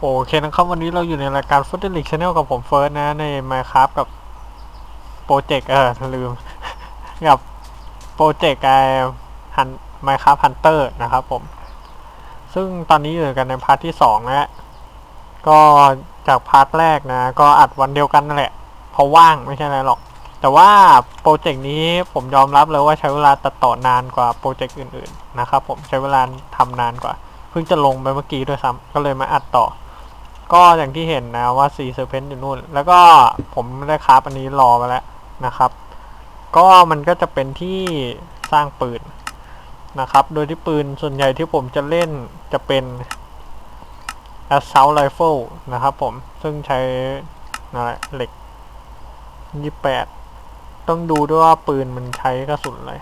โอเคนะครับวันนี้เราอยู่ในรายการ f o o t l i c Channel กับผมเฟิร์สนะ ใน Minecraft กับโปรเจกต์เออลืม กับโปรเจกต์ไอฮัน Minecraft Hunter นะครับผม ซึ่งตอนนี้อยู่กันในพาร์ทที่สองแล้วก็จากพาร์ทแรกนะ ก็อัดวันเดียวกันนั่นแหละ เพราะว่างไม่ใช่อะไรหรอก แต่ว่าโปรเจกต์นี้ผมยอมรับเลยว่าใช้เวลาตัดต่อนานกว่าโปรเจกต์อื่นๆนะครับผมใช้เวลาทำนานกว่า เพิ่งจะลงไปเมื่อกี้ด้วยซ้ำก็เลยมาอัดต่อ ก็อย่างที่เห็นนะว่าซีเซอร์เพนอยู่นู่น แล้วก็ผมได้คราฟอันนี้รอมาแล้วนะครับ ก็มันก็จะเป็นที่สร้างปืนนะครับ โดยที่ปืนส่วนใหญ่ที่ผมจะเล่นจะเป็น assault rifle นะครับผม ซึ่งใช้นะเหล็ก 28 ต้องดูด้วยว่าปืนมันใช้กระสุนอะไร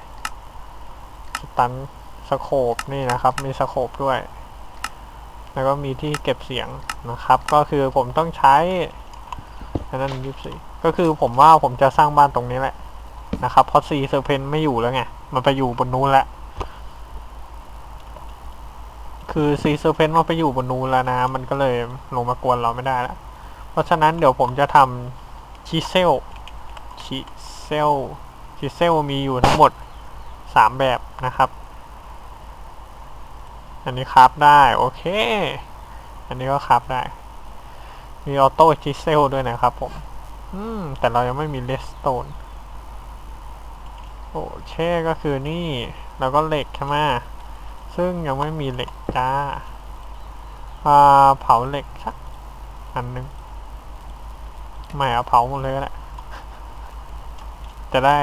สตันสโคปนี่นะครับ มีสโคปด้วย แล้วก็มีที่เก็บเสียงนะครับ ก็คือผมต้องใช้นั้นยี่สิบก็คือผมว่าผมจะสร้างบ้านตรงนี้แหละนะครับ เพราะซีเซอร์เพนไม่อยู่แล้วไง มันไปอยู่บนนู้นแล้ว คือซีเซอร์เพนมันไปอยู่บนนู้นแล้วนะ มันก็เลยลงมากวนเราไม่ได้แล้ว เพราะฉะนั้นเดี๋ยวผมจะทำชิเซลชิ เซลชิเซลมีอยู่ทั้งหมดสามแบบนะครับ อันนี้ครับได้โอเค อันนี้ก็ครับได้ มีออโต้ชิเซลด้วยนะครับผม อืม แต่เรายังไม่มีเลสโตนโอเคก็คือนี่ แล้วก็เหล็กใช่ไหมซึ่งยังไม่มีเหล็กจ้าเผาเหล็กสักอันหนึงไม่เอาเผาหมดเลยก็ได้ จะได้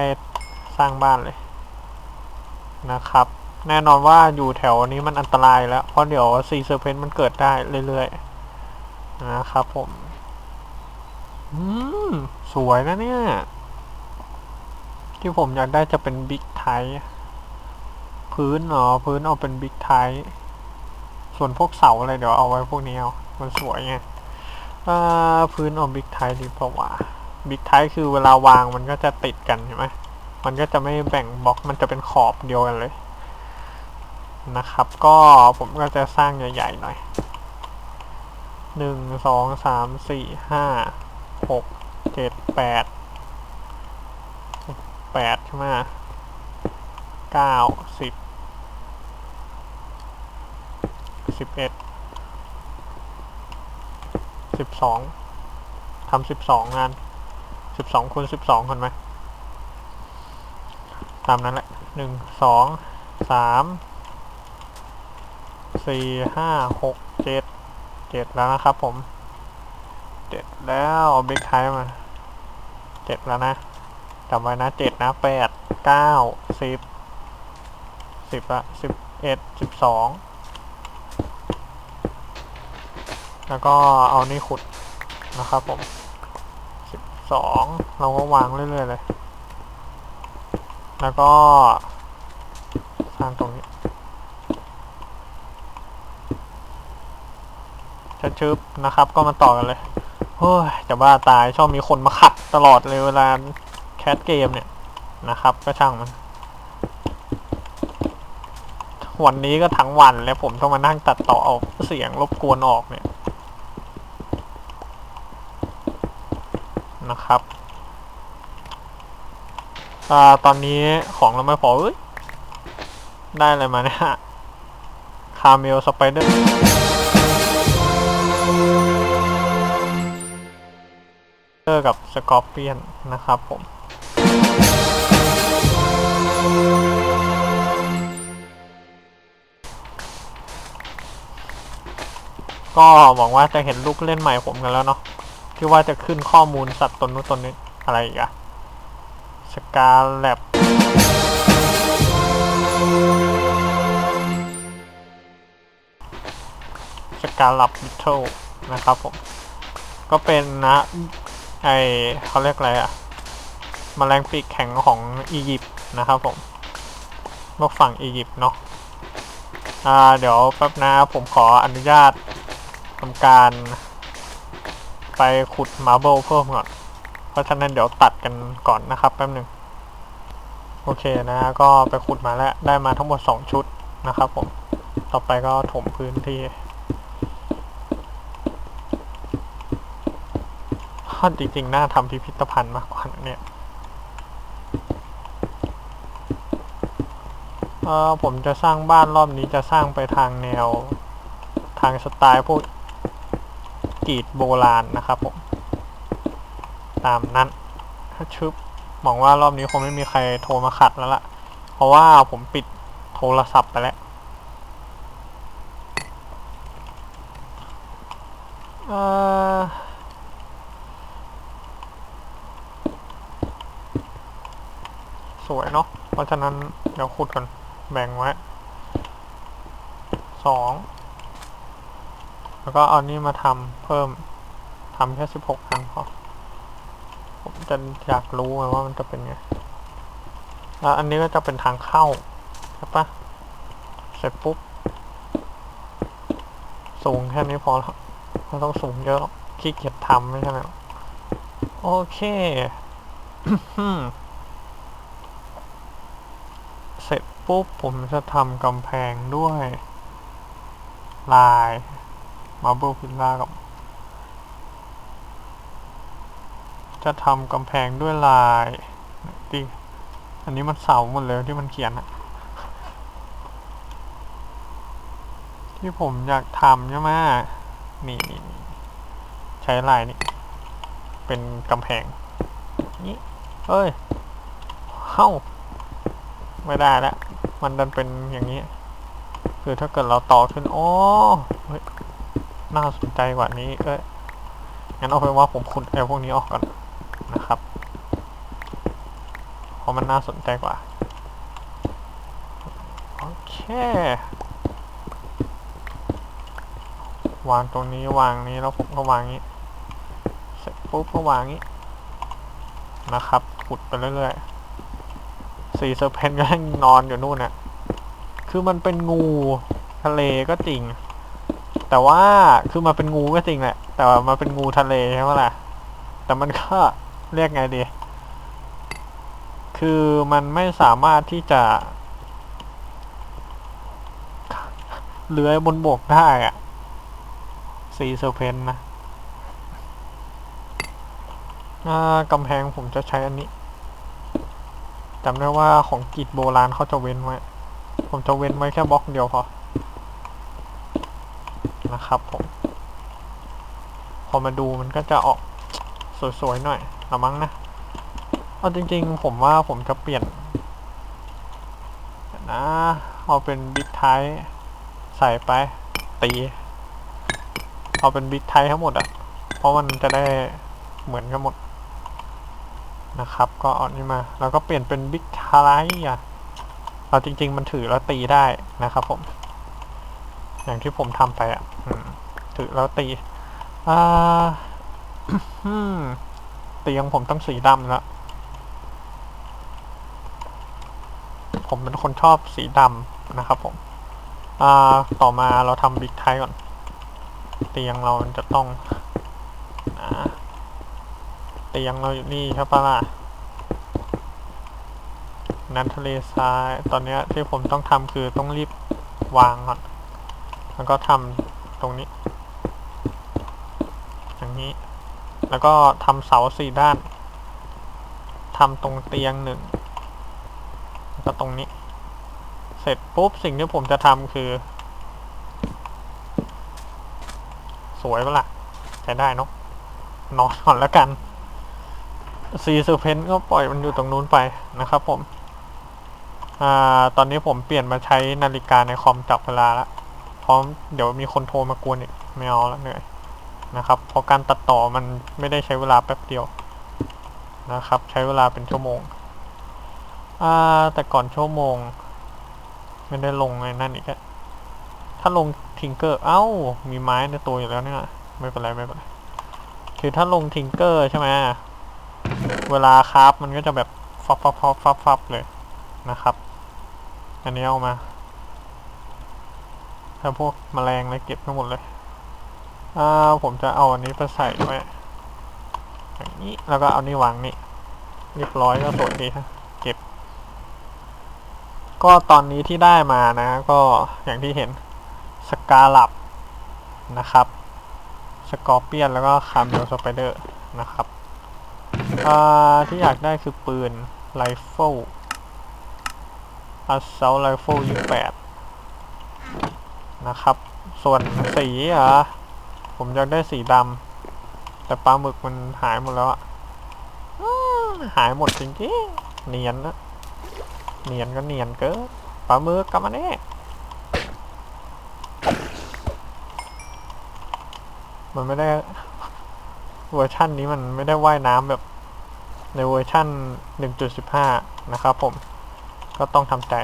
สร้างบ้านเลยนะครับ แน่นอนว่าอยู่แถวนี้มันอันตรายแล้ว เพราะเดี๋ยวซีเซอร์เพนมันเกิดได้เรื่อยๆ นะครับผม อืม สวยนะเนี่ย ที่ผมอยากได้จะเป็นบิ๊กไทพื้นเนาะพื้นเอาเป็นบิ๊กไทส่วนพวกเสาอะไรเดี๋ยวเอาไว้พวกนี้เอา มันสวยไงอ่าพื้นเอาบิ๊กไทดีเพราะว่า บิ๊กไทคือเวลาวางมันก็จะติดกันใช่ไหมมันก็จะไม่แบ่งบล็อกมันจะเป็นขอบเดียวกันเลย นะครับ ก็ผมก็จะสร้างใหญ่ๆหน่อยหนึ่งสองสามสี่ห้าหกเจ็ดแปดแปดใช่ไหมเก้าสิบสิบเอ็ดสิบสองทำสิบสองงาน สิบสองคูณสิบสองคนไหมตามนั้นแหละหนึ่งสองสามสี่ห้าหกเจ็ดเจ็ดแล้วนะครับผมเจ็ดแล้วเอาบิ๊กไทมาเจ็ดแล้วนะจำไว้นะเจ็ดนะแปดเก้าสิบสิบละสิบเอ็ดสิบสองแล้วก็เอานี่ขุดนะครับผม สองเราก็วางเรื่อยๆเลย แล้วก็สร้างตรงนี้จะชึบนะครับ ก็มาต่อกันเลยเฮ้ยจะบ้าตายชอบมีคนมาขัดตลอดเลยเวลาแคสเกมเนี่ยนะครับ ก็ช่างมัน วันนี้ก็ทั้งวันแล้วผมต้องมานั่งตัดต่อเอาเสียงรบกวนออกเนี่ย นะครับอ่าตอนนี้ของเราไม่พอเอ้ยได้อะไรมาเนี่ยคาเมลสไปเดอร์กับสกอร์เปียนนะครับผมก็หวังว่าจะเห็นลูกเล่นใหม่ผมกันแล้วเนาะ ที่ว่าจะขึ้นข้อมูลสัตว์ตนนู้นตนนี้อะไรอีกอะสกาแลบสกาลับบิทเทิลนะครับผม ก็เป็นนะไอเขาเรียกอะไรอะมแมลงปีกแข็งของอียิปต์นะครับผมพวกฝั่งอียิปต์เนาะอ่าเดี๋ยวแป๊บนะผมขออนุญาตทำการ ไปขุดมาร์เบิลเพิ่มก่อน เพราะฉะนั้นเดี๋ยวตัดกันก่อนนะครับแป๊บหนึ่งโอเคนะก็ไปขุดมาแล้วได้มาทั้งหมดสองชุดนะครับผม ต่อไปก็ถมพื้นที่จริงๆน่าทำพิพิธภัณฑ์มากกว่านเนี่ยเออผมจะสร้างบ้านรอบนี้จะสร้างไปทางแนว ทางสไตล์พวก กรีดโบราณนะครับผม ตามนั้นชึบหวังว่ารอบนี้คงไม่มีใครโทรมาขัดแล้วล่ะ เพราะว่าผมปิดโทรศัพท์ไปแล้วสวยเนาะ เพราะฉะนั้นเดี๋ยวขุดกันแบ่งไว้สอง แล้วก็เอานี่มาทำเพิ่มทำแค่สิบหกอันพอผมจะอยากรู้ไงว่ามันจะเป็นไงแล้วอันนี้ก็จะเป็นทางเข้าใช่ปะเสร็จปุ๊บ สูงแค่นี้พอแล้วไม่ต้องสูงเยอะขี้เกียจทำไม่ใช่ไหมหรอกโอเคเสร็จปุ๊บผมจะทำกำแพงด้วย ลาย มาเบิลพิลล่ากับ จะทำกำแพงด้วยลายดิอันนี้มันเสาหมดเลยที่มันเขียนอะที่ผมอยากทำใช่ไหมนี่นี่นี่ใช้ลายนี่ เป็นกำแพง นี่เอ้ยเข้าไม่ได้แล้วมันดันเป็นอย่างนี้ คือถ้าเกิดเราต่อขึ้น โอ้เฮ้ย น่าสนใจกว่านี้ เอ้ย งั้นเอาเป็นว่าผมขุดไอ้พวกนี้ออกก่อนนะครับ เพราะมันน่าสนใจกว่า โอเค วางตรงนี้วางนี้แล้วผมก็วางนี้ เสร็จปุ๊บก็วางนี้ นะครับ ขุดไปเรื่อยๆ สีเซอร์เพนก็ยังนอนอยู่นู่นน่ะ คือมันเป็นงูทะเลก็จริง แต่ว่าคือมันเป็นงูก็จริงแหละ แต่ว่ามันเป็นงูทะเลใช่ไหมล่ะ แต่มันก็เรียกไงดี คือมันไม่สามารถที่จะเลื้อยบนบกได้อะสีเซอร์เพนนะอ่ากำแพงผมจะใช้อันนี้จำได้ว่าของกีดโบราณเขาจะเว้นไว้ ผมจะเว้นไว้แค่บล็อกเดียวพอ นะครับผม พอมาดูมันก็จะออกสวยๆหน่อยละมั้งนะเอาจริงๆ ผมว่าผมจะเปลี่ยนนะเอาเป็นบิ๊กไทใส่ไป ตี เอาเป็นบิ๊กไททั้งหมดอะเพราะมันจะได้เหมือนกันหมด นะครับ ก็เอานี่มา แล้วก็เปลี่ยนเป็นบิ๊กไทอะเอาจริง ๆ มันถือแล้วตีได้นะครับผม อย่างที่ผมทำไปอะถือแล้วตีอ่าเตียงผมต้องสีดำแล้วผมเป็นคนชอบสีดำนะครับผม อ่า ต่อมาเราทำบิ๊กไทก่อน เตียงเราจะต้องเตียงเราอยู่นี่ใช่ปะล่ะน้ำทะเลทราย ตอนนี้ที่ผมต้องทำคือต้องรีบวางก่อน แล้วก็ทำตรงนี้ อย่างนี้ แล้วก็ทำเสาสี่ด้านทำตรงเตียงหนึ่งแล้วก็ตรงนี้ เสร็จปุ๊บสิ่งที่ผมจะทำคือ สวยปะล่ะใช้ได้เนอะนอนก่อนแล้วกันซีซูเพนก็ปล่อยมันอยู่ตรงนู้นไปนะครับผม อ่า ตอนนี้ผมเปลี่ยนมาใช้นาฬิกาในคอมจับเวลาแล้ว พราะเดี๋ยวมีคนโทรมากวนอีกไม่เอาแล้วเหนื่อยนะครับเพราะการตัดต่อมันไม่ได้ใช้เวลาแป๊บเดียวนะครับ ใช้เวลาเป็นชั่วโมงอ่าแต่ก่อนชั่วโมง ไม่ได้ลงในนั่นอีกถ้าลงทิงเกอร์เอ้า มีไม้ในตัวอยู่แล้วเนี่ยไม่เป็นไรไม่เป็นไรคือถ้าลงทิงเกอร์ใช่ไหมเวลาคราฟมันก็จะแบบฟับฟับฟับฟับฟับเลยนะครับ อันนี้เอามา ถ้าพวกแมลงอะไรเก็บทั้งหมดเลยอ่าผมจะเอาอันนี้ไปใส่ไว้อย่างนี้แล้วก็เอานี่วางนี่เรียบร้อยก็สวยดีฮะเก็บ ก็ตอนนี้ที่ได้มานะ ก็อย่างที่เห็นสกาลับนะครับสกอร์เปียนแล้วก็คาร์เมลสไปเดอร์นะครับอ่าที่อยากได้คือปืนไรเฟิลอัสเซลไรเฟิลยี่แปด นะครับ ส่วนสีอะผมอยากได้สีดำแต่ปลาหมึกมันหายหมดแล้วอะหายหมดจริงๆเนียนนะเนียนก็เนียนเกินปลาหมึกกลับมาแน่มันไม่ได้เวอร์ชั่นนี้มันไม่ได้ว่ายน้ำแบบในเวอร์ชั่น 1.15 นะครับผม ก็ต้องทำใจ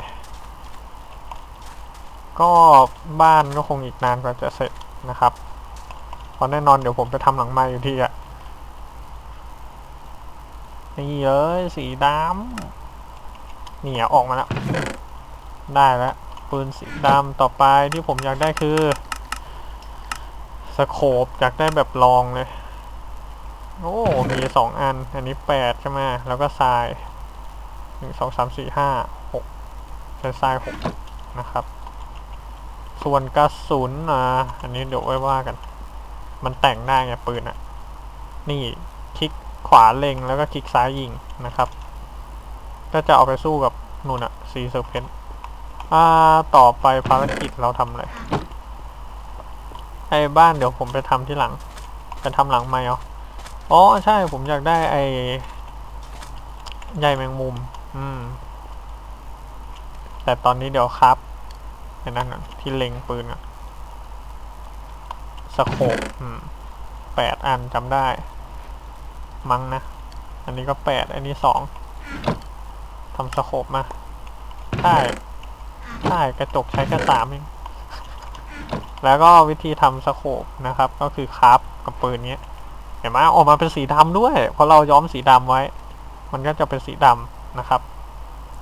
ก็บ้านก็คงอีกนานกว่าจะเสร็จนะครับเพราะแน่นอนเดี๋ยวผมไปทำหลังไม้อยู่ที่อะนี่เลยสีดำเนี่ยออกมาแล้ว ได้แล้วปืนสีดำต่อไปที่ผมอยากได้คือสโคปอยากได้แบบลองเลย โอ้ มีสองอัน อันนี้แปดใช่ไหมแล้วก็ทรายหนึ่งสองสามสี่ห้าหกใช้ทรายหกนะครับ ส่วนกระสุนอะอันนี้เดี๋ยวไว้ว่ากัน มันแต่งได้ไงปืนอะ นี่คลิกขวาเล็งแล้วก็คลิกซ้ายยิงนะครับ ก็จะเอาไปสู้กับนู่นอะซีเซอร์เพนอ่าต่อไปภารกิจเราทำอะไรไอ้บ้านเดี๋ยวผมไปทำที่หลังไปทำหลังไหม่เออ๋อใช่ผมอยากได้ไอ้ใยแมงมุม อืม แต่ตอนนี้เดี๋ยวครับ ไอ้นั่นก่อนที่เล็งปืนอะสโคปแปดอันจำได้ มั้งนะ อันนี้ก็แปดอันนี้สองทำสโคปมาใช่ใช่กระจกใช้แค่สามเองแล้วก็วิธีทำสโคปนะครับ ก็คือคราฟกับปืนเนี้ยเห็นไหมออกมาเป็นสีดำด้วย เพราะเราย้อมสีดำไว้ มันก็จะเป็นสีดำนะครับ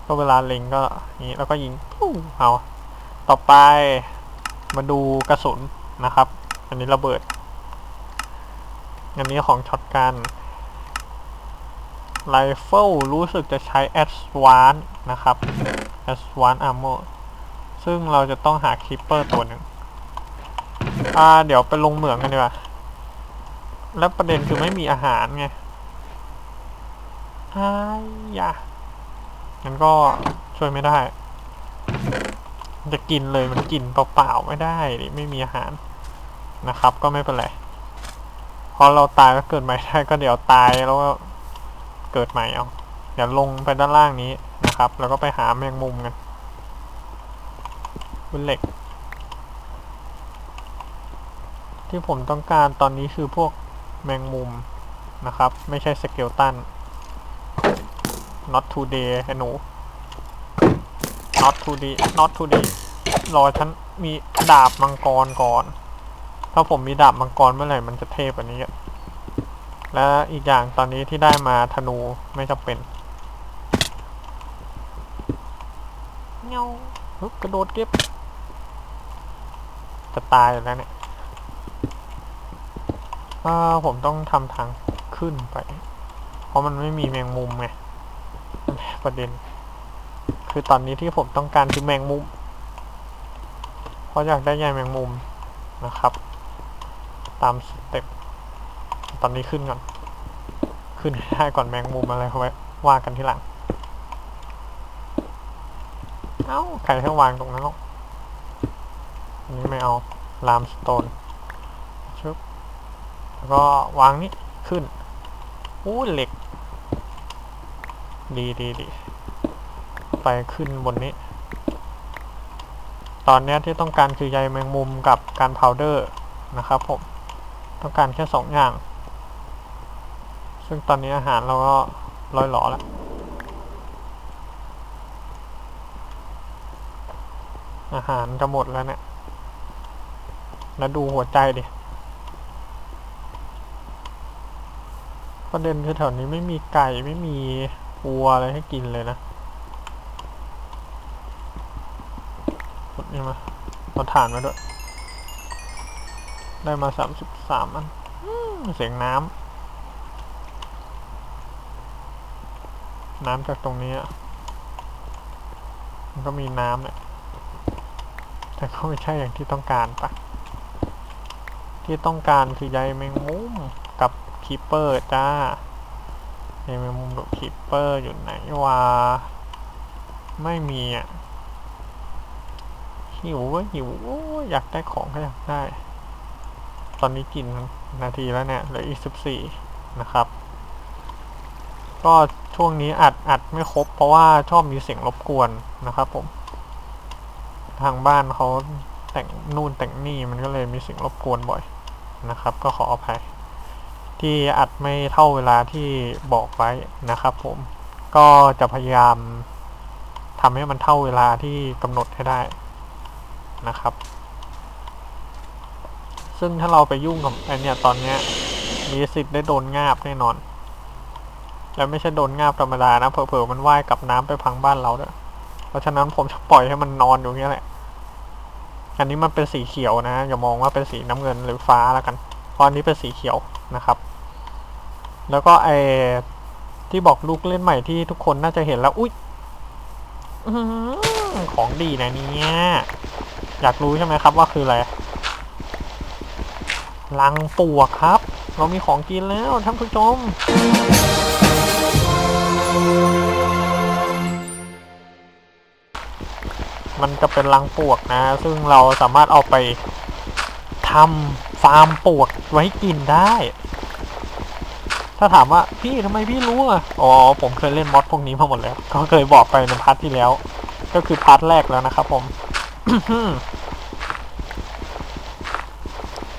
ก็เวลาเล็งก็นี้แล้วก็ยิงปุ้งเอา ต่อไปมาดูกระสุนนะครับ อันนี้ระเบิด อันนี้ของช็อตกันไรเฟิลรู้สึกจะใช้ Advanced นะครับ Advanced Armor ซึ่งเราจะต้องหาคิปเปอร์ตัวหนึ่งอ่าเดี๋ยวไปลงเหมืองกันดีกว่า แล้วประเด็นคือไม่มีอาหารไงอ้ายยะงั้นก็ช่วยไม่ได้ จะกินเลยมันกินเปล่าๆไม่ได้ไม่มีอาหารนะครับ ก็ไม่เป็นไรพอเราตายก็เกิดใหม่ได้ก็เดี๋ยวตายแล้วก็เกิดใหม่เอาเดี๋ยวลงไปด้านล่างนี้นะครับ แล้วก็ไปหาแมงมุมกันเป็นเหล็ก ที่ผมต้องการตอนนี้คือพวกแมงมุมนะครับ ไม่ใช่สเกลตัน not today หนู ไอ้หนู not today not today รอฉันมีดาบมังกรก่อน ถ้าผมมีดาบมังกรเมื่อไหร่มันจะเทพกว่านี้ และอีกอย่างตอนนี้ที่ได้มาธนูไม่จำเป็นเงาฮึกระโดดเก็บจะตายแล้วเนี่ยอาผมต้องทำทางขึ้นไป เพราะมันไม่มีแมงมุมไงประเด็น คือตอนนี้ที่ผมต้องการคือแมงมุม เพราะอยากได้ใยแมงมุมนะครับ ตามสเต็ปตอนนี้ขึ้นก่อน ขึ้นได้ก่อนแมงมุมอะไรเขาไว้ว่ากันทีหลัง เอ้าใครให้วางตรงนั้นหรอกอันนี้ไม่เอาลามสโตนชึบแล้วก็วางนี่ขึ้นอู้เหล็ก ดีดีดี ไปขึ้นบนนี้ ตอนนี้ที่ต้องการคือใยแมงมุมกับการพาวเดอร์นะครับผม ต้องการแค่สองอย่าง ซึ่งตอนนี้อาหารเราก็ลอยหลอแล้วอาหารจะหมดแล้วเนี่ย แล้วดูหัวใจดิ ประเด็นคือแถวนี้ไม่มีไก่ไม่มีวัวอะไรให้กินเลยนะกดนี่มา เอาถ่านมาด้วย ได้มาสามสิบสามอันเสียงน้ำน้ำจากตรงนี้อะมันก็มีน้ำเนี่ยแต่ก็ไม่ใช่อย่างที่ต้องการปะที่ต้องการคือใยแมงมุมกับคีปเปอร์จ้าใยแมงมุมกับคีปเปอร์อยู่ไหนวะไม่มีอะ หิวก็หิวโอ้ยอยากได้ของก็อยากได้ ตอนนี้กินนาทีแล้วเนี่ยเหลืออีกสิบสี่นะครับ ก็ช่วงนี้อัดอัดไม่ครบ เพราะว่าชอบมีเสียงรบกวนนะครับ ผม ทางบ้านเขาแต่งนู่นแต่งนี่มันก็เลยมีเสียงรบกวนบ่อยนะครับ ก็ขออภัยที่อัดไม่เท่าเวลาที่บอกไว้นะครับ ผมก็จะพยายามทำให้มันเท่าเวลาที่กำหนดให้ได้ นะครับ ซึ่งถ้าเราไปยุ่งกับไอเนี่ยตอนเนี้ยมีสิทธิ์ได้โดนงาบแน่นอน แล้วไม่ใช่โดนงาบธรรมดานะเผลอๆมันว่ายกลับน้ำไปพังบ้านเราด้วยเพราะฉะนั้นผมจะปล่อยให้มันนอนอยู่อย่างเงี้ยแหละ อันนี้มันเป็นสีเขียวนะอย่ามองว่าเป็นสีน้ำเงินหรือฟ้าแล้วกันเพราะอันนี้เป็นสีเขียวนะครับ แล้วก็ไอที่บอกลูกเล่นใหม่ที่ทุกคนน่าจะเห็นแล้ว อุ้ยของดีนะเนี่ย อยากรู้ใช่ไหมครับว่าคืออะไรลังปวกครับ เรามีของกินแล้วท่านผู้ชม มันจะเป็นลังปวกนะ ซึ่งเราสามารถเอาไปทำฟาร์มปวกไว้กินได้ ถ้าถามว่าพี่ทำไมพี่รู้อะ อ๋อ ผมเคยเล่นมอดพวกนี้มาหมดแล้ว ก็เคยบอกไปในพาร์ทที่แล้ว ก็คือพาร์ทแรกแล้วนะครับผม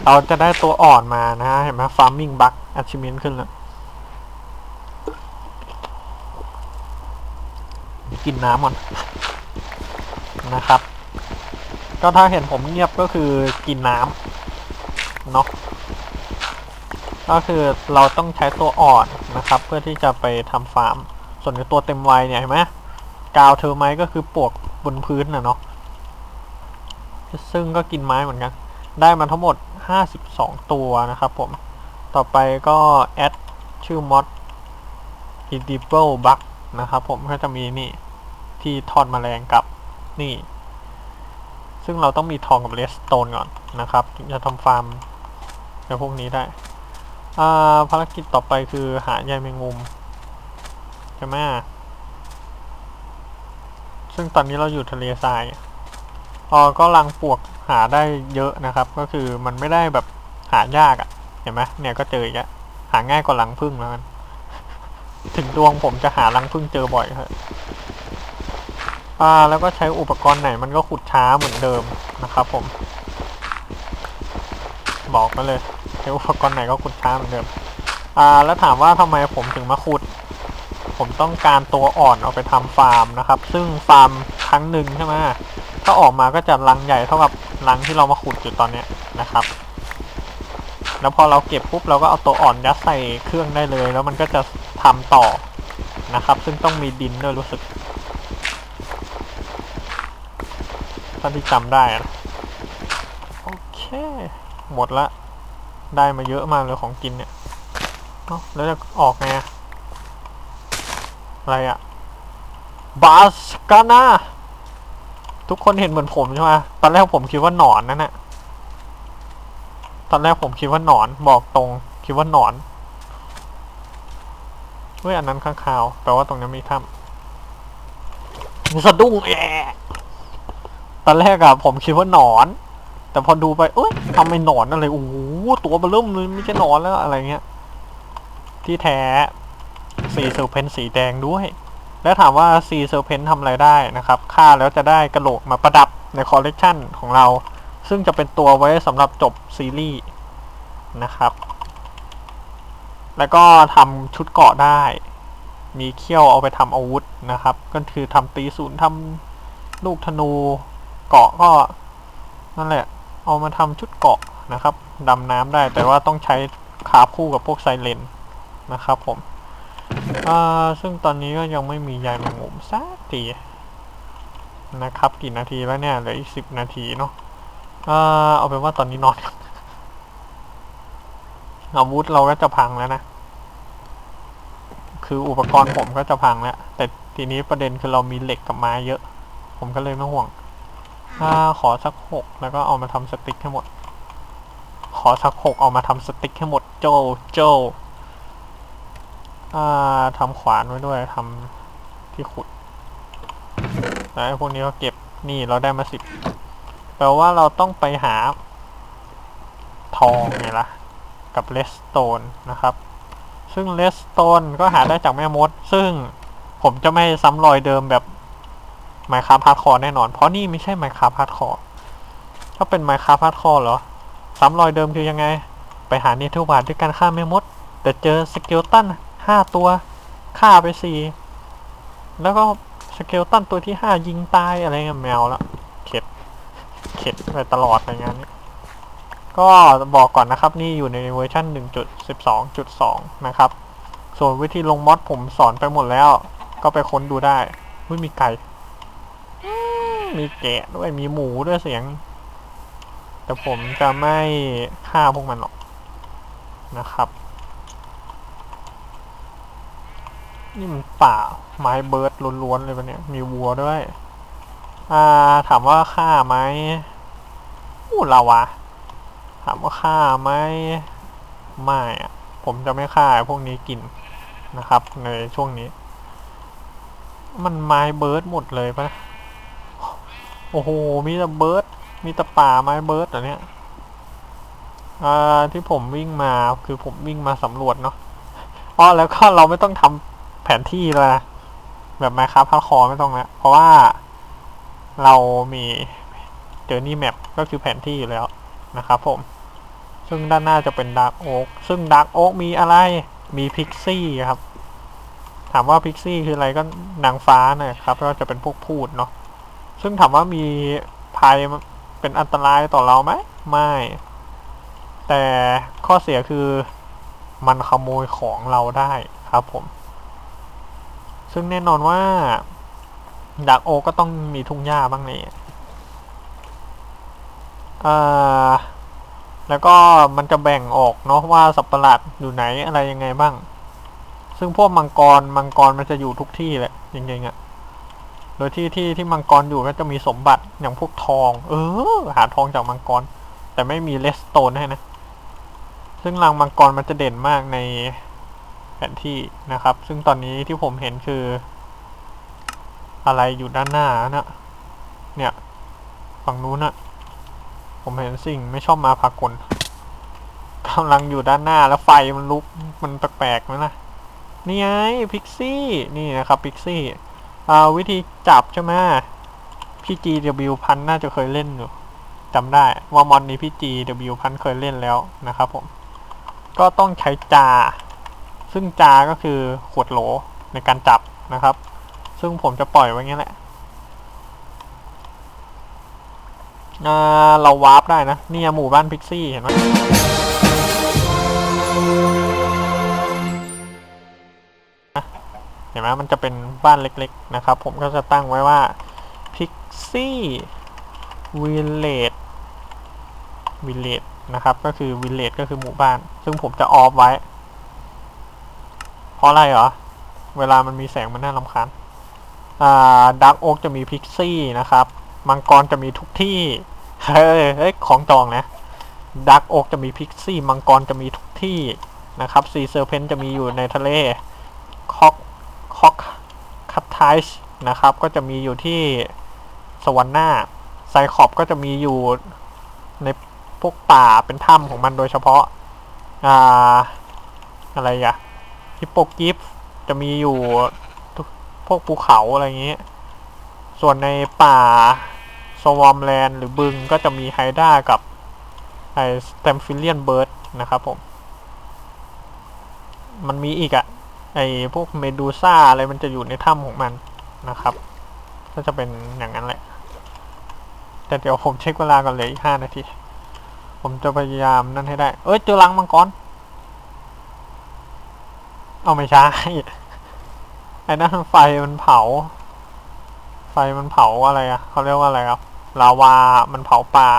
เราจะได้ตัวอ่อนมานะฮะ เห็นไหม farming bug achievement ขึ้นแล้วกินน้ำก่อนนะครับ ก็ถ้าเห็นผมเงียบก็คือกินน้ำเนาะก็คือเราต้องใช้ตัวอ่อนนะครับ เพื่อที่จะไปทำฟาร์ม ส่วนตัวเต็มวัยเนี่ยเห็นไหมกาวเทอร์ไมก็คือปลวกบนพื้นนะเนาะ ซึ่งก็กินไม้เหมือนกัน ได้มาทั้งหมด 52 ตัวนะครับผม ต่อไปก็แอดชื่อ mod edible bug นะครับผมก็จะมีนี่ที่ทอดแมลงกับนี่ ซึ่งเราต้องมีทองกับเลสโตนก่อนนะครับถึงจะทำฟาร์มในพวกนี้ได้ภารกิจต่อไปคือหาใยแมงมุมใช่ไหมซึ่งตอนนี้เราอยู่ทะเลทราย อ๋อก็รังปวกหาได้เยอะนะครับ ก็คือมันไม่ได้แบบหายากอะ่ะ เห็นไหมเนี่ยก็เจออีกแล้วหาง่ายกว่ารังผึ้งแล้วกันถึงดวงผมจะหารังผึ้งเจอบ่อยครับอ่าแล้วก็ใช้อุปกรณ์ไหนมันก็ขุดช้าเหมือนเดิมนะครับ ผม บอกมาเลยใช้อุปกรณ์ไหนก็ขุดช้าเหมือนเดิม อ่า แล้วถามว่าทำไมผมถึงมาขุด ผมต้องการตัวอ่อนเอาไปทำฟาร์มนะครับ ซึ่งฟาร์มครั้งหนึ่งใช่ไหม ถ้าออกมาก็จะรังใหญ่เท่ากับรังที่เรามาขุดอยู่ตอนเนี้ยนะครับ แล้วพอเราเก็บปุ๊บเราก็เอาตัวอ่อนยัดใส่เครื่องได้เลย แล้วมันก็จะทำต่อนะครับ ซึ่งต้องมีดินด้วยรู้สึกถ้าที่จำได้นะโอเค หมดละ ได้มาเยอะมากเลยของกินเนี่ยเอ้าแล้วจะออกไงอะอะไรอะบาสกานา ทุกคนเห็นเหมือนผมใช่ไหมตอนแรกผมคิดว่าหนอนนั่นแหละตอนแรกผมคิดว่าหนอนบอกตรง คิดว่าหนอนเฮ้ยอันนั้นข้างคาวแปลว่าตรงนี้มีถ้ำมีสะดุ้งแอะตอนแรกอะผมคิดว่าหนอน แต่พอดูไปเอ้ยทำไมหนอนอะไรโอ้โหตัวเบลเริ่มเลยไม่ใช่หนอนแล้วอะไรเงี้ย ที่แท้สีเซอร์เพนสีแดงด้วย แล้วถามว่าซีเซอร์เพนทำอะไรได้นะครับค่าแล้วจะได้กระโหลกมาประดับในคอลเลกชันของเรา ซึ่งจะเป็นตัวไว้สำหรับจบซีรีส์นะครับ แล้วก็ทำชุดเกาะได้ มีเขี้ยวเอาไปทำอาวุธนะครับ ก็คือทำตีศูนย์ทำลูกธนูเกาะก็นั่นแหละ เอามาทำชุดเกาะนะครับดำน้ำได้แต่ว่าต้องใช้ขาคู่กับพวกไซเลนนะครับผม อ่าซึ่งตอนนี้ก็ยังไม่มียายแมงมุมสักทีนะครับกี่นาทีแล้วเนี่ยเหลืออีกสิบนาทีเนาะอ่าเอาเป็นว่าตอนนี้นอนอนอาวุธเราก็จะพังแล้วนะ คืออุปกรณ์ผมก็จะพังแล้ว แต่ทีนี้ประเด็นคือเรามีเหล็กกับไม้เยอะ ผมก็เลยไม่ห่วง ถ้าขอสักหกแล้วก็เอามาทำสติ๊กให้หมด ขอสักหกเอามาทำสติ๊กให้หมดโจโจ อ่าทำขวานไว้ด้วยทำที่ขุดแล้วพวกนี้ก็เก็บนี่เราได้มาสิบแปลว่าเราต้องไปหา ทองไงล่ะ กับเลสโตนนะครับ ซึ่งเลสโตนก็หาได้จากแม่มด ซึ่งผมจะไม่ซ้ำรอยเดิมแบบไมค์ค a f t พาร์ดคอร์แน่นอน เพราะนี่ไม่ใช่ไมค์ค a f t พาร์ดคอร์ถ้าเป็นไมค์ค a f t พาร์ดคอร์เหรอ ซ้ำรอยเดิมคือยังไง ไปหาเนเธอร์วาดด้วยการฆ่าแม่มด แต่เจอสเกลตัน ห้าตัวฆ่าไปสี่แล้วก็สเกลตันตัวที่ห้ายิงตายอะไรเงี้ยแมวแล้วเข็ดเข็ดไปตลอดอะไรเงี้ยก็บอกก่อนนะครับนี่อยู่ในเวอร์ชัน1.12.2 นะครับ ส่วนวิธีลงมอดผมสอนไปหมดแล้ว ก็ไปค้นดูได้อุ้ยมีไก่ มีแกะด้วยมีหมูด้วยเสียง แต่ผมจะไม่ฆ่าพวกมันหรอกนะครับ นี่มันป่าไม้เบิร์ดล้วนๆเลยปะเนี่ย มีวัวด้วย อ่า ถามว่าฆ่าไหมอู้ลาวาถามว่าฆ่าไหมไม่อะผมจะไม่ฆ่าพวกนี้กินนะครับ ในช่วงนี้ มันไม้เบิร์ดหมดเลยปะโอ้โห มีแต่เบิร์ด มีแต่ป่าไม้เบิร์ดเหรอเนี่ยอ่าที่ผมวิ่งมาคือผมวิ่งมาสำรวจเนาะอ๋อแล้วก็เราไม่ต้องทำ แผนที่แล้วนะแบบไมครับพาคอไม่ต้องแล้วเพราะว่าเรามีเจอร์นี่แมปก็คือแผนที่อยู่แล้วนะครับผม ซึ่งด้านหน้าจะเป็นดาร์กโอ๊กซึ่งดาร์กโอ๊กมีอะไรมีพิกซี่ครับ ถามว่าพิกซี่คืออะไรก็นางฟ้านะครับก็จะเป็นพวกพูดเนาะซึ่งถามว่ามีภัยเป็นอันตรายต่อเราไหมไม่ แต่ข้อเสียคือมันขโมยของเราได้ครับผม ซึ่งแน่นอนว่าดาร์กโอก็ต้องมีทุ่งหญ้าบ้างนี่แล้วก็มันจะแบ่งออกเนาะว่าสัตว์ประหลาดอยู่ไหนอะไรยังไงบ้าง ซึ่งพวกมังกรมังกรมันจะอยู่ทุกที่แหละจริงๆอะ่ะโดยที่ที่ที่มังกรอยู่ก็จะมีสมบัติอย่างพวกทอง เออ หาทองจากมังกร แต่ไม่มีเลสโตนให้นะ ซึ่งรังมังกรมันจะเด่นมากใน ผนที่นะครับ ซึ่งตอนนี้ที่ผมเห็นคือ อะไรอยู่ด้านหน้านะเนี่ยฝั่งนู้นอะผมเห็นสิ่งไม่ชอบมาพากลกำลังอยู่ด้านหน้าแล้วไฟมันลุกมันแปลกๆไหมนะนี่ไงพิกซี่นี่นะครับพิกซี่เอาวิธีจับใช่ไหมพี่ GW พันน่าจะเคยเล่นอยู่จำได้ว่ามอนนี้พี่ GW พันเคยเล่นแล้วนะครับผม ก็ต้องใช้จา ซึ่งจาก็คือขวดโหลในการจับนะครับ ซึ่งผมจะปล่อยไว้งี้แหละเราวาร์ปได้นะเนี่ยหมู่บ้านพิกซี่เห็นไหมเห็นไหมมันจะเป็นบ้านเล็กๆนะครับ ผมก็จะตั้งไว้ว่าพิกซี่วิลเลจวิลเลจนะครับ ก็คือวิลเลจก็คือหมู่บ้าน ซึ่งผมจะออฟไว้ เพราะอะไรเหรอ เวลามันมีแสงมันน่ารำคาญอ่าดักโอ๊กจะมีพิกซี่นะครับ มังกรจะมีทุกที่เฮ้ยเฮ้ยของจองนะดักโอ๊กจะมีพิกซี่ มังกรจะมีทุกที่นะครับซีเซอร์เพนจะมีอยู่ในทะเลคอกคอกคัตไทส์นะครับ ก็จะมีอยู่ที่สวรรค์หน้าไซคอบก็จะมีอยู่ในพวกป่าเป็นถ้ำของมันโดยเฉพาะ อ่า อะไรอะ ฮิปโปกิฟจะมีอยู่พวกภูเขาอะไรอย่างนี้ ส่วนในป่าสวอมแลนด์หรือบึงก็จะมีไฮด้ากับไอสเตมฟิเลียนเบิร์ดนะครับผม มันมีอีกอะไอพวกเมดูซ่าอะไรมันจะอยู่ในถ้ำของมันนะครับ ก็จะเป็นอย่างนั้นแหละ แต่เดี๋ยวผมเช็คเวลาก่อนเลยอีกห้านาที ผมจะพยายามนั่นให้ได้ เอ้ยเจอรังมังกร เอาไม่ใช่ไอ้นั่นไฟมันเผา ไฟมันเผาอะไรอะเขาเรียกว่าอะไรครับลาวา มันเผาป่า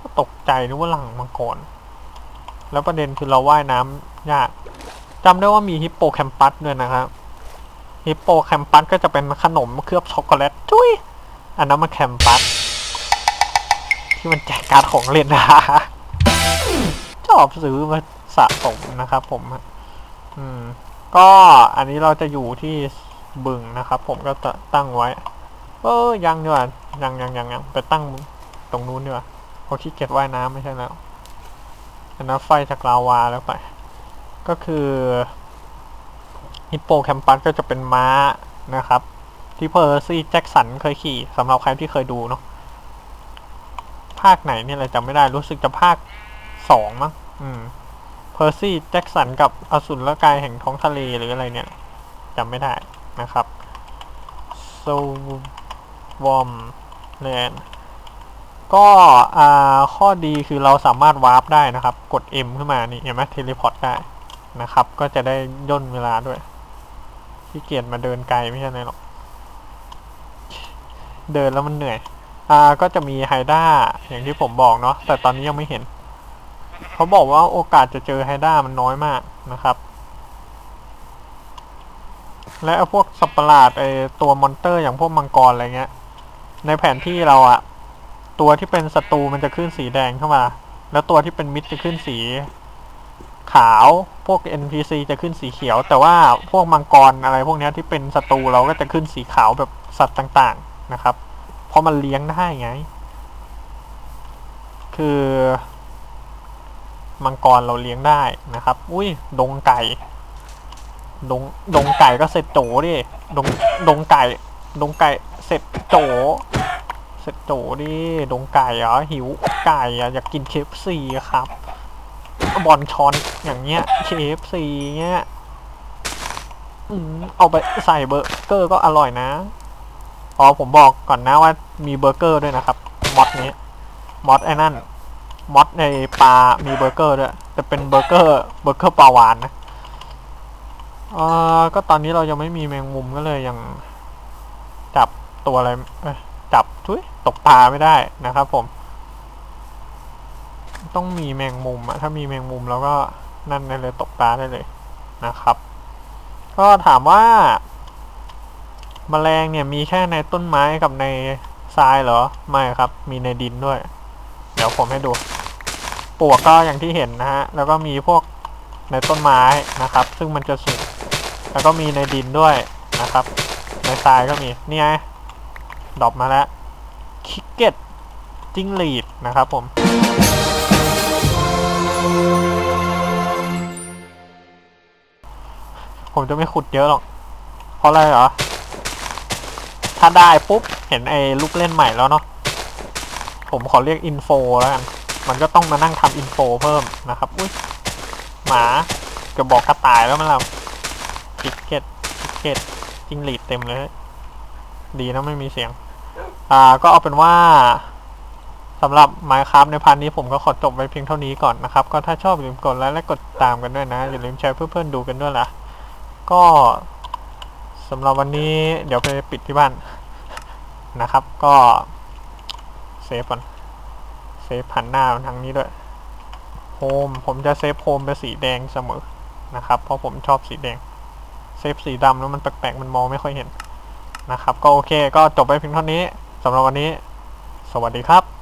ก็ตกใจนึกว่าหลังมังกรแล้วประเด็นคือเราว่ายน้ำยากจำได้ว่ามีฮิปโปแคมปัสด้วยนะครับฮิปโปแคมปัสก็จะเป็นขนมเคลือบช็อกโกแลตจุ้ยอันนั้นมันแคมปัสที่มันแจกการ์ดของเล่นนะชอบซื้อมาสะสมนะครับผม อืม ก็อันนี้เราจะอยู่ที่บึงนะครับ ผมก็จะตั้งไว้ เออยังดีกว่ายังยังยังยังไปตั้งตรงนู้นดีกว่าเพราะขี้เกียจว่ายน้ำไม่ใช่แล้วอันนั้นไฟจากลาวาแล้วไป ก็คือฮิปโปแคมปัสก็จะเป็นม้านะครับ ที่เพอร์ซี่แจ็คสันเคยขี่สำหรับใครที่เคยดูเนาะภาคไหนเนี่ยอะไรจำไม่ได้รู้สึกจะภาคสองมั้งอืม เพอร์ซี่แจ็คสันกับอสูรกายแห่งท้องทะเลหรืออะไรเนี่ยจำไม่ได้นะครับโซวอมแลนก็ข้อดีคือเราสามารถวาร์ปได้นะครับ กด M ขึ้นมานี่เห็นไหมเทเลพอร์ตได้นะครับ ก็จะได้ย่นเวลาด้วยที่เกียจมาเดินไกลไม่ใช่ไหมหรอก เดินแล้วมันเหนื่อย อ่าก็จะมีไฮด้าอย่างที่ผมบอกเนาะแต่ตอนนี้ยังไม่เห็น เขาบอกว่าโอกาสจะเจอไฮด้ามันน้อยมากนะครับ และพวกสัตว์ประหลาดไอตัวมอนเตอร์อย่างพวกมังกรอะไรเงี้ย ในแผนที่เราอะตัวที่เป็นศัตรูมันจะขึ้นสีแดงเข้ามา แล้วตัวที่เป็นมิตรจะขึ้นสีขาว พวก NPC จะขึ้นสีเขียว แต่ว่าพวกมังกรอะไรพวกนี้ที่เป็นศัตรูเราก็จะขึ้นสีขาวแบบสัตว์ต่างๆนะครับ เพราะมันเลี้ยงได้ไง คือ มังกรเราเลี้ยงได้นะครับ อุ้ยดงไก่ ดงดงไก่ก็เสร็จโจดิดงดงไก่ดงไก่เสร็จโจเสร็จโจดิดงไก่เหรอหิวไก่อะอยากกินเคฟซีครับ บอลชอนอย่างเงี้ยเคฟซีเงี้ยอืมเอาไปใส่เบอร์เกอร์ก็อร่อยนะอ๋อผมบอกก่อนนะว่ามีเบอร์เกอร์ด้วยนะครับมอดนี้มอดไอ้นั่น มอดในปลา มีเบอร์เกอร์ด้วยแต่เป็นเบอร์เกอร์เบอร์เกอร์ปลาวานนะเออก็ตอนนี้เรายังไม่มีแมงมุมก็เลยยัง จับตัวอะไรจับทุยตกปลาไม่ได้นะครับผม ต้องมีแมงมุมอะถ้ามีแมงมุมแล้วก็นั่นได้เลยตกปลาได้เลยนะครับ ก็ถามว่า แมลงเนี่ยมีแค่ในต้นไม้กับในทรายเหรอ ไม่ครับ มีในดินด้วย เดี๋ยวผมให้ดูปลวกก็อย่างที่เห็นนะฮะ แล้วก็มีพวกในต้นไม้นะครับ ซึ่งมันจะสุกแล้วก็มีในดินด้วยนะครับ ในทรายก็มีนี่ไงดอปมาแล้วคิกเก็ตจิ้งหรีดนะครับผม ผมจะไม่ขุดเยอะหรอก เพราะอะไรเหรอ ถ้าได้ปุ๊บ เห็นไอ้ลูกเล่นใหม่แล้วเนาะ ผมขอเรียกอินโฟแล้วกัน มันก็ต้องมานั่งทำอินโฟเพิ่มนะครับ อุ้ยหมาเกือบบอกกระต่ายแล้วมันเราคิกเก็ตคิกเก็ตจิงหรีดเต็มเลย ดีนะไม่มีเสียง อ่า ก็เอาเป็นว่าสำหรับ Minecraft ในพันนี้ผมก็ขอจบไว้เพียงเท่านี้ก่อนนะครับ ก็ถ้าชอบอย่าลืมกดไลค์และกดติดตามกันด้วยนะ อย่าลืมแชร์เพื่อนๆดูกันด้วยล่ะ ก็สำหรับวันนี้เดี๋ยวไปปิดที่บ้านนะครับ ก็ เซฟก่อน เซฟผ่านหน้ามาทางนี้ด้วย โฮม ผมจะเซฟโฮมเป็นสีแดงเสมอ นะครับ เพราะผมชอบสีแดง เซฟสีดำแล้วมันแปลกๆ มันมองไม่ค่อยเห็น นะครับ ก็โอเค ก็จบไปเพียงเท่านี้สำหรับวันนี้ สวัสดีครับ